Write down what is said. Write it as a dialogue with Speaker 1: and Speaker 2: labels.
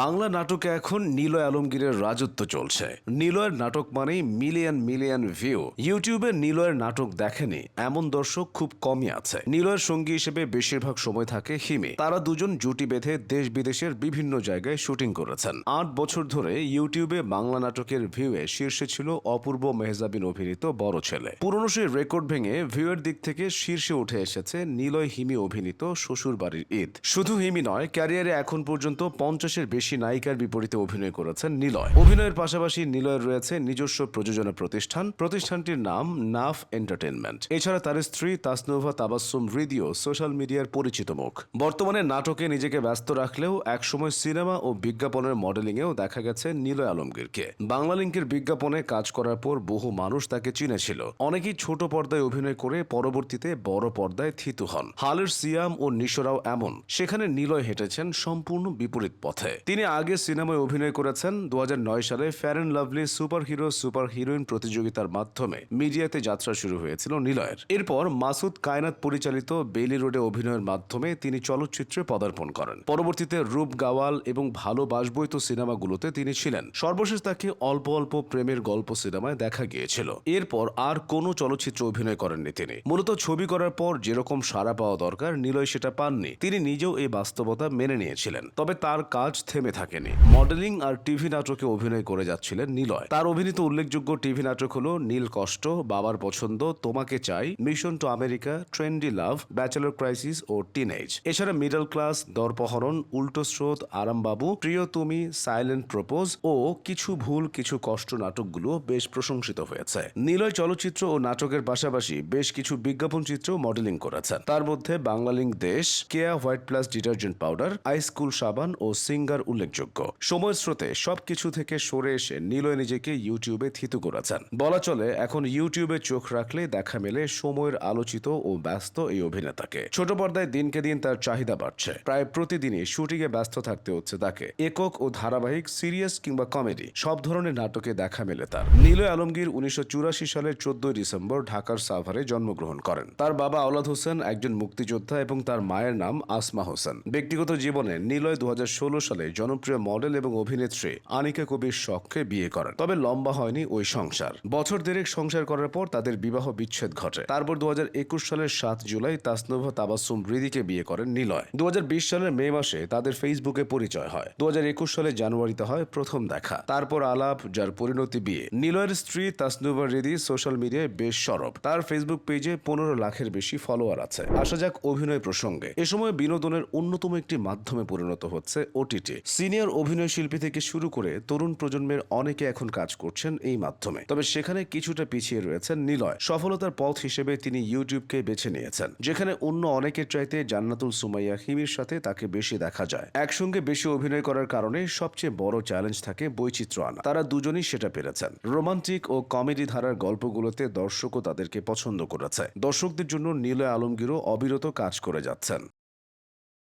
Speaker 1: বাংলা নাটকে এখন নিলয় আলমগীরের রাজত্ব চলছে। নিলয়ের নাটক মানেই মিলিয়ন মিলিয়ন ভিউ। ইউটিউবে নিলয়ের নাটক দেখেনি, এমন দর্শক খুব কমই আছে। নিলয়ের সঙ্গী হিসেবে বেশিরভাগ সময় থাকে হিমি। তারা দুজন জুটি বেঁধে দেশ বিদেশের বিভিন্ন জায়গায় শুটিং করেছেন। আট বছর ধরে ইউটিউবে বাংলা নাটকের ভিউয়ে শীর্ষে ছিল অপূর্ব মেহজাবিন অভিনীত বড় ছেলে। পুরনো সেই রেকর্ড ভেঙে ভিউয়ের দিক থেকে শীর্ষে উঠে এসেছে নিলয় হিমি অভিনীত শ্বশুর বাড়ির ঈদ। শুধু হিমি নয়, ক্যারিয়ারে এখন পর্যন্ত পঞ্চাশের বেশি নায়িকার বিপরীতে অভিনয় করেছেন নিলয়। অভিনয়ের পাশাপাশি নিলয়ের রয়েছে নিজস্ব প্রযোজনা প্রতিষ্ঠান। প্রতিষ্ঠানটির নাম নাফ এন্টারটেনমেন্ট এছাড়া তার স্ত্রী তাসনুভা তাবাসুম হৃদিও সোশ্যাল মিডিয়ার পরিচিত মুখ। বর্তমানে নাটকে নিজেকে ব্যস্ত রাখলেও একসময় সিনেমা ও বিজ্ঞাপনের মডেলিংয়েও দেখা গেছে নিলয় আলমগীরকে। বাংলা লিঙ্কের বিজ্ঞাপনে কাজ করার পর বহু মানুষ তাকে চিনেছিল। অনেকেই ছোট পর্দায় অভিনয় করে পরবর্তীতে বড় পর্দায় থিতু হন। হালের সিয়াম ও নিশোরাও এমন। সেখানে নিলয় হেঁটেছেন সম্পূর্ণ বিপরীত পথে। তিনি আগে সিনেমায় অভিনয় করেছেন দু হাজার নয় সালে fair and lovely super hero super heroine প্রতিযোগিতার মাধ্যমে। মিডিয়াতে যাত্রা শুরু হয়েছিল নিলয়ের। এরপর মাসুদ কায়নাত পরিচালিত বেলি রোডে অভিনয়ের মাধ্যমে তিনি চলচ্চিত্রে পদার্পণ করেন। পরবর্তীতে রূপ গাওয়াল এবং ভালো বাসবৈত সিনেমাগুলোতে তিনি ছিলেন। সর্বশেষ তাকে অল্প অল্প প্রেমের গল্প সিনেমায় দেখা গিয়েছিল। এরপর আর কোনো চলচ্চিত্রে অভিনয় করেননি তিনি। মূলত ছবি করার পর যেরকম সাড়া পাওয়া দরকার, নিলয় সেটা পাননি। তিনি নিজেও এই বাস্তবতা মেনে নিয়েছিলেন। তবে তার কাজ থেমে থাকেনি। মডেলিং আর টিভি নাটকে অভিনয় করে যাচ্ছিলেন নিলয়। তার অভিনীত উল্লেখযোগ্য টিভি নাটক হলো নীল কষ্ট, বাবার পছন্দ, তোমাকে চাই, mission to America, trendy love, bachelor crisis O teenage. এছাড়া মিডল ক্লাস, দর্পহরণ, উল্টো স্রোত আরামবাবু প্রিয় তুমি, সাইলেন্ট প্রপোজ ও কিছু ভুল, কিছু কষ্ট নাটকগুলো বেশ প্রশংসিত হয়েছে। নিলয় চলচ্চিত্র ও নাটকের পাশাপাশি বেশ কিছু বিজ্ঞাপন চিত্র মডেলিং করেছেন। তার মধ্যে বাংলালিংক দেশ, Keya white plus detergent powder ice cool সাবান ও সিঙ্গার উল্লেখযোগ্য। সময় স্রোতে সবকিছু থেকে সরে এসে নিলয় নিজেকে ইউটিউবে থিতু করেছেন। বলা চলে, এখন ইউটিউবে চোখ রাখলে দেখা মেলে সময়ের আলোচিত ও ব্যস্ত এই অভিনেতাকে। ছোট পর্দায় দিনকে দিন তার চাহিদা বাড়ছে। প্রায় প্রতিদিনই শুটিংয়ে ব্যস্ত থাকতে হচ্ছে তাকে। একক ও ধারাবাহিক, সিরিয়াস কিংবা কমেডি, সব ধরনের নাটকে দেখা মেলে তার। নীলয় আলমগীর উনিশশো চুরাশি সালের চোদ্দই ডিসেম্বর ঢাকার সাভারে জন্মগ্রহণ করেন। তার বাবা আওলাদ হোসেন, একজন মুক্তিযোদ্ধা এবং তার মায়ের নাম আসমা হোসেন। ব্যক্তিগত জীবনে নিলয় দু সালে জনপ্রিয় মডেল এবং অভিনেত্রী আনিকা কবির শখকে বিয়ে করেন। তবে লম্বা হয়নি ওই সংসার। বছর দেড়েক সংসার করার পর তাদের বিবাহ বিচ্ছেদ ঘটে। তারপর দুহাজার একুশ সালের সাত জুলাই তাসনুভা তাবাসুম রিদিকে বিয়ে করেন নিলয়। দুহাজার বিশ সালের মে মাসে তাদের ফেসবুকে পরিচয় হয়। দু সালের জানুয়ারিতে হয় প্রথম দেখা। তারপর আলাপ, যার পরিণতি বিয়ে। নিলয়ের স্ত্রী তাসনুভা রিদি সোশ্যাল মিডিয়ায় বেশ সরব। তার ফেসবুক পেজে পনেরো লাখের বেশি ফলোয়ার আছে। আসা যাক অভিনয় প্রসঙ্গে। এ সময় বিনোদনের অন্যতম একটি মাধ্যমে পরিণত হচ্ছে ওটিটি। সিনিয়র অভিনয় শিল্পী থেকে শুরু করে তরুণ প্রজন্মের অনেকে এখন কাজ করছেন এই মাধ্যমে। তবে সেখানে কিছুটা পিছিয়ে রয়েছেন নিলয়। সফলতার পথ হিসেবে তিনি ইউটিউবকে বেছে নিয়েছেন, যেখানে অন্য অনেকের চাইতে জান্নাতুল সুমাইয়া হিমির সাথে তাকে বেশি দেখা যায়। একসঙ্গে বেশি অভিনয় করার কারণে সবচেয়ে বড় চ্যালেঞ্জ থাকে বৈচিত্র্য আনা। তারা দুজনই সেটা পেরেছেন। রোমান্টিক ও কমেডি ধারার গল্পগুলোতে দর্শকও তাদেরকে পছন্দ করেছে। দর্শকদের জন্য নীলয় আলমগীরও অবিরত কাজ করে যাচ্ছেন।